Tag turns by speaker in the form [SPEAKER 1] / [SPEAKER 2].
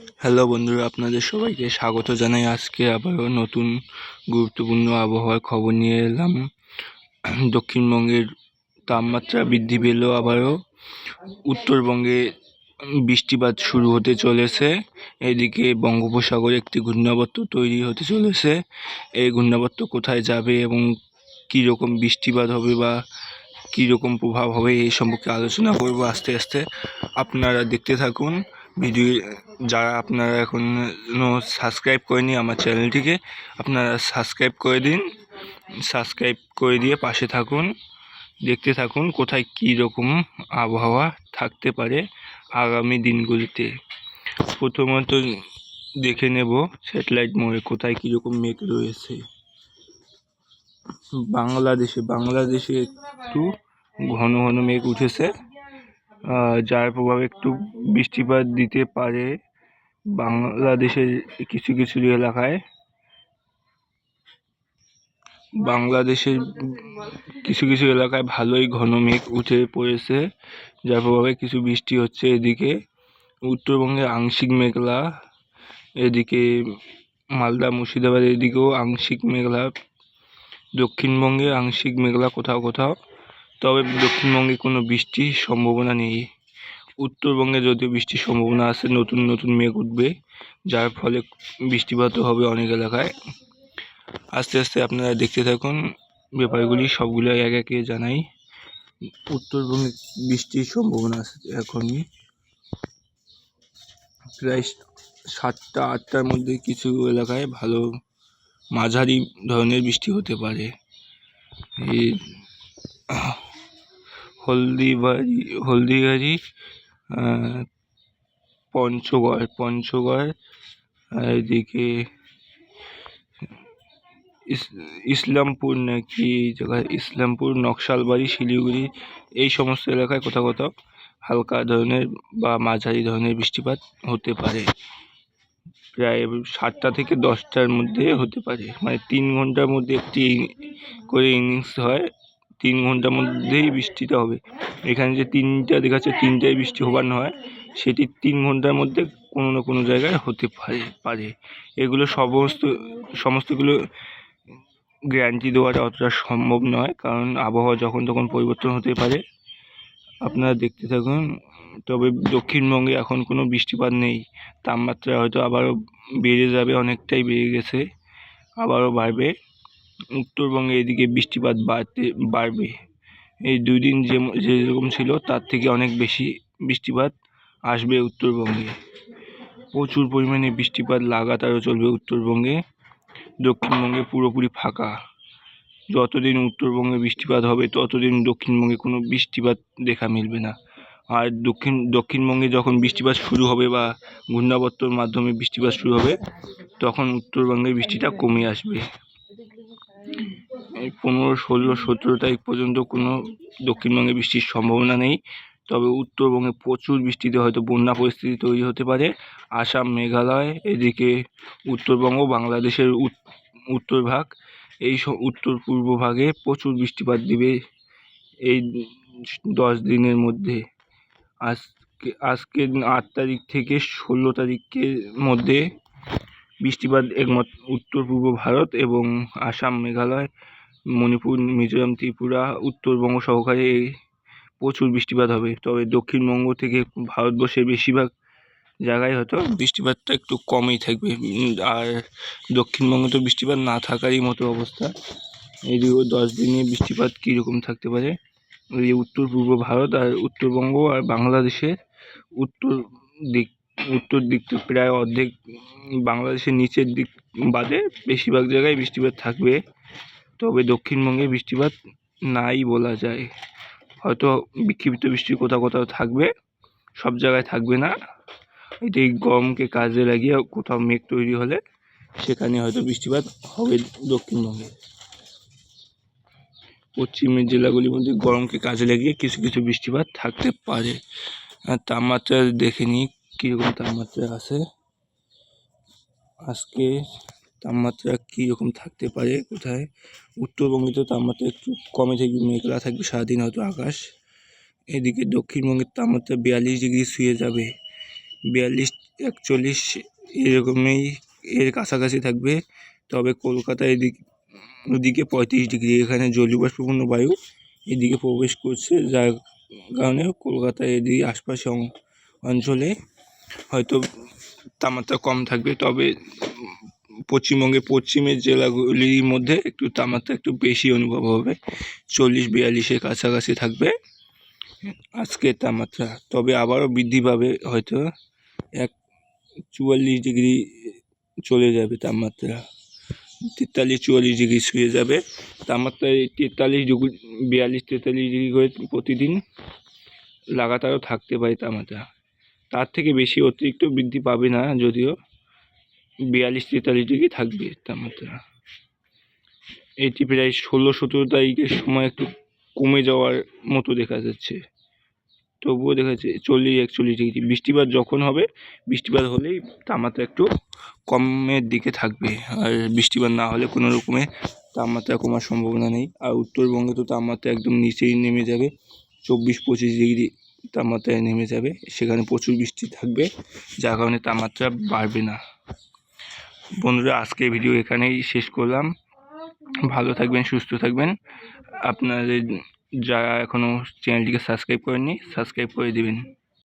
[SPEAKER 1] Hello বন্ধুরা, আপনাদের সবাইকে স্বাগত জানাই। আজকে আবারও নতুন গুরুত্বপূর্ণ আবহাওয়ার খবর নিয়ে এলাম। দক্ষিণবঙ্গের তাপমাত্রা বৃদ্ধি পেল আবারও উত্তরবঙ্গে বৃষ্টিপাত শুরু হতে চলেছে। এদিকে বঙ্গোপসাগরে একটি ঘূর্ণাবর্ত তৈরি হতে চলেছে। এই ঘূর্ণাবর্ত কোথায় যাবে এবং কী রকম বৃষ্টিপাত হবে বা কী রকম প্রভাব হবে, এই সম্পর্কে আলোচনা করব। আস্তে আস্তে আপনারা দেখতে থাকুন। ভিডিও, যারা আপনারা এখনও সাবস্ক্রাইব করেনি আমার চ্যানেলটিকে, আপনারা সাবস্ক্রাইব করে দিন। সাবস্ক্রাইব করে দিয়ে পাশে থাকুন, দেখতে থাকুন কোথায় কী রকম আবহাওয়া থাকতে পারে আগামী দিনগুলিতে। প্রথমত দেখে নেব স্যাটেলাইট মোড়ে কোথায় কীরকম মেঘ রয়েছে। বাংলাদেশে বাংলাদেশে একটু ঘন ঘন মেঘ উঠেছে। যার প্রভাবে একটু বৃষ্টিপাত দিতে পারে বাংলাদেশের কিছু কিছু এলাকায়। বাংলাদেশের কিছু কিছু এলাকায় ভালোই ঘন মেঘ উঠে পড়েছে, যার প্রভাবে কিছু বৃষ্টি হচ্ছে এদিকে। উত্তরবঙ্গে আংশিক মেঘলা, এদিকে মালদা, মুর্শিদাবাদ এদিকেও আংশিক মেঘলা। দক্ষিণবঙ্গে আংশিক মেঘলা কোথাও কোথাও। তবে দক্ষিণবঙ্গে কোনো বৃষ্টির সম্ভাবনা নেই। উত্তরবঙ্গে যদিও বৃষ্টির সম্ভাবনা আছে, নতুন নতুন মেঘ উঠবে, যার ফলে বৃষ্টিপাতও হবে অনেক এলাকায়। আস্তে আস্তে আপনারা দেখতে থাকুন, ব্যাপারগুলি সবগুলো এক একে জানাই। উত্তরবঙ্গে বৃষ্টির সম্ভাবনা আছে এখনই। প্রায় সাতটা, আটটার মধ্যে কিছু এলাকায় ভালো মাঝারি ধরনের বৃষ্টি হতে পারে। এই হলদিবাড়ি হলদিবাড়ি পঞ্চগড় পঞ্চগড়, আর এদিকে ইস- ইসলামপুর নাকি জায়গায়, ইসলামপুর, নকশালবাড়ি, শিলিগুড়ি, এই সমস্ত এলাকায় কোথাও কোথাও হালকা ধরনের বা মাঝারি ধরনের বৃষ্টিপাত হতে পারে। প্রায় সাতটা থেকে দশটার মধ্যে হতে পারে। মানে তিন ঘণ্টার মধ্যে একটি করে ইনিংস হয়। তিন ঘণ্টার মধ্যেই বৃষ্টিটা হবে। এখানে যে তিনটা দেখাচ্ছে তিনটায় বৃষ্টি হবার নয়, সেটি তিন ঘণ্টার মধ্যে কোনো না কোনো জায়গায় হতে পারে পারে। এগুলো সমস্ত, সমস্তগুলো গ্যারান্টি দেওয়াটা অতটা সম্ভব নয়, কারণ আবহাওয়া যখন তখন পরিবর্তন হতে পারে। আপনারা দেখতে থাকুন, তবে দক্ষিণবঙ্গে এখন কোনো বৃষ্টিপাত নেই। তাপমাত্রা হয়তো আবারও বেড়ে যাবে, অনেকটাই বেড়ে গেছে, আবারও বাড়বে। উত্তরবঙ্গে এদিকে বৃষ্টিপাত বাড়তে, বাড়বে। এই দুই দিন যে যেরকম ছিল, তার থেকে অনেক বেশি বৃষ্টিপাত আসবে উত্তরবঙ্গে। প্রচুর পরিমাণে বৃষ্টিপাত লাগাতারও চলবে উত্তরবঙ্গে। দক্ষিণবঙ্গে পুরোপুরি ফাঁকা। যতদিন উত্তরবঙ্গে বৃষ্টিপাত হবে, ততদিন দক্ষিণবঙ্গে কোনো বৃষ্টিপাত দেখা মিলবে না। আর দক্ষিণ, দক্ষিণবঙ্গে যখন বৃষ্টিপাত শুরু হবে বা ঘূর্ণাবর্তর মাধ্যমে বৃষ্টিপাত শুরু হবে, তখন উত্তরবঙ্গে বৃষ্টিটা কমে আসবে। পনেরো, ষোলো, সতেরো তারিখ পর্যন্ত কোনো দক্ষিণবঙ্গে বৃষ্টির সম্ভাবনা নেই। তবে উত্তরবঙ্গে প্রচুর বৃষ্টিতে হয়তো বন্যা পরিস্থিতি তৈরি হতে পারে। আসাম, মেঘালয়, এদিকে উত্তরবঙ্গ, বাংলাদেশের উত- উত্তর ভাগ, এই উত্তর পূর্ব ভাগে প্রচুর বৃষ্টিপাত দিবে এই দশ দিনের মধ্যে। আজকে আজকে আট তারিখ থেকে ষোলো তারিখের মধ্যে বৃষ্টিপাত একমাত্র উত্তর পূর্ব ভারত এবং আসাম, মেঘালয় মণিপুর, মিজোরাম, ত্রিপুরা, উত্তরবঙ্গ সহকারে প্রচুর বৃষ্টিপাত হবে। তবে দক্ষিণবঙ্গ থেকে ভারতবর্ষের বেশিরভাগ জায়গায় হয়তো বৃষ্টিপাতটা একটু কমই থাকবে। আর দক্ষিণবঙ্গে তো বৃষ্টিপাত না থাকারই মতো অবস্থা। এদিকেও দশ দিনে বৃষ্টিপাত কীরকম থাকতে পারে? এই উত্তর, পূর্ব ভারত আর উত্তরবঙ্গ আর বাংলাদেশের উত্তর দিক উত্তর দিক দিকটা প্রায় অর্ধেক বাংলাদেশের নিচের দিক বাদে বেশিরভাগ জায়গায় বৃষ্টিপাত থাকবে। তবে দক্ষিণবঙ্গে বৃষ্টিপাত নাই বলা যায়। হয়তো বিক্ষিপ্ত বৃষ্টি কোথাও কোথাও থাকবে, সব জায়গায় থাকবে না। এটি গরমকে কাজে লাগিয়ে কোথাও মেঘ তৈরি হলে সেখানে হয়তো বৃষ্টিপাত হবে দক্ষিণবঙ্গে। পশ্চিমের জেলাগুলির মধ্যে গরমকে কাজে লাগিয়ে কিছু কিছু বৃষ্টিপাত থাকতে পারে। তাপমাত্রা দেখে নিই, কীরকম তাপমাত্রা আছে। আজকে তাপমাত্রা কীরকম থাকতে পারে, কোথায়? উত্তরবঙ্গে তো তাপমাত্রা একটু কমে থাকবে, মেঘলা থাকবে, সারাদিন হয়তো আকাশ। এদিকে দক্ষিণবঙ্গের তাপমাত্রা বিয়াল্লিশ ডিগ্রি শুয়ে যাবে। বিয়াল্লিশ, একচল্লিশ এরকমই এর কাছাকাছি থাকবে। তবে কলকাতায় এদিক, ওদিকে পঁয়ত্রিশ ডিগ্রি। এখানে জলীয়বাষ্পপূর্ণ বায়ু এদিকে প্রবেশ করছে, যার কারণে কলকাতায় এদিকে আশপাশে অঞ্চলে হয়তো তাপমাত্রা কম থাকবে। তবে পশ্চিমবঙ্গের পশ্চিমের জেলাগুলির মধ্যে একটু তাপমাত্রা একটু বেশি অনুভব হবে। চল্লিশ, বিয়াল্লিশের কাছাকাছি থাকবে আজকের তাপমাত্রা। তবে আবারও বৃদ্ধি পাবে, হয়তো এক চুয়াল্লিশ ডিগ্রি চলে যাবে তাপমাত্রা। তেতাল্লিশ, চুয়াল্লিশ ডিগ্রি শুয়ে যাবে। তাপমাত্রা এই তেতাল্লিশ ডিগ্রি, বিয়াল্লিশ, তেতাল্লিশ ডিগ্রি করে প্রতিদিন লাগাতারও থাকতে পারে তাপমাত্রা। তার থেকে বেশি অতিরিক্ত বৃদ্ধি পাবে না, যদিও বিয়াল্লিশ তেতাল্লিশ ডিগ্রি থাকবে তাপমাত্রা এটি প্রায় ষোলো সতেরো তারিখের সময় একটু কমে যাওয়ার মতো দেখা যাচ্ছে। তবুও দেখা যাচ্ছে চল্লিশ, একচল্লিশ ডিগ্রি। বৃষ্টিপাত যখন হবে, বৃষ্টিপাত হলেই তাপমাত্রা একটু কমের দিকে থাকবে। আর বৃষ্টিপাত না হলে কোনো রকমে তাপমাত্রা কমার সম্ভাবনা নেই। আর উত্তরবঙ্গে তো তাপমাত্রা একদম নিচেই নেমে যাবে। চব্বিশ, পঁচিশ ডিগ্রি তাপমাত্রায় নেমে যাবে। সেখানে প্রচুর বৃষ্টি থাকবে, যার কারণে তাপমাত্রা বাড়বে না। বন্ধুরা আজকে ভিডিও এখানেই শেষ করলাম। ভালো থাকবেন, সুস্থ থাকবেন। আপনাদের যারা এখনও চ্যানেলটিকে সাবস্ক্রাইব করেননি সাবস্ক্রাইব করে দিবেন।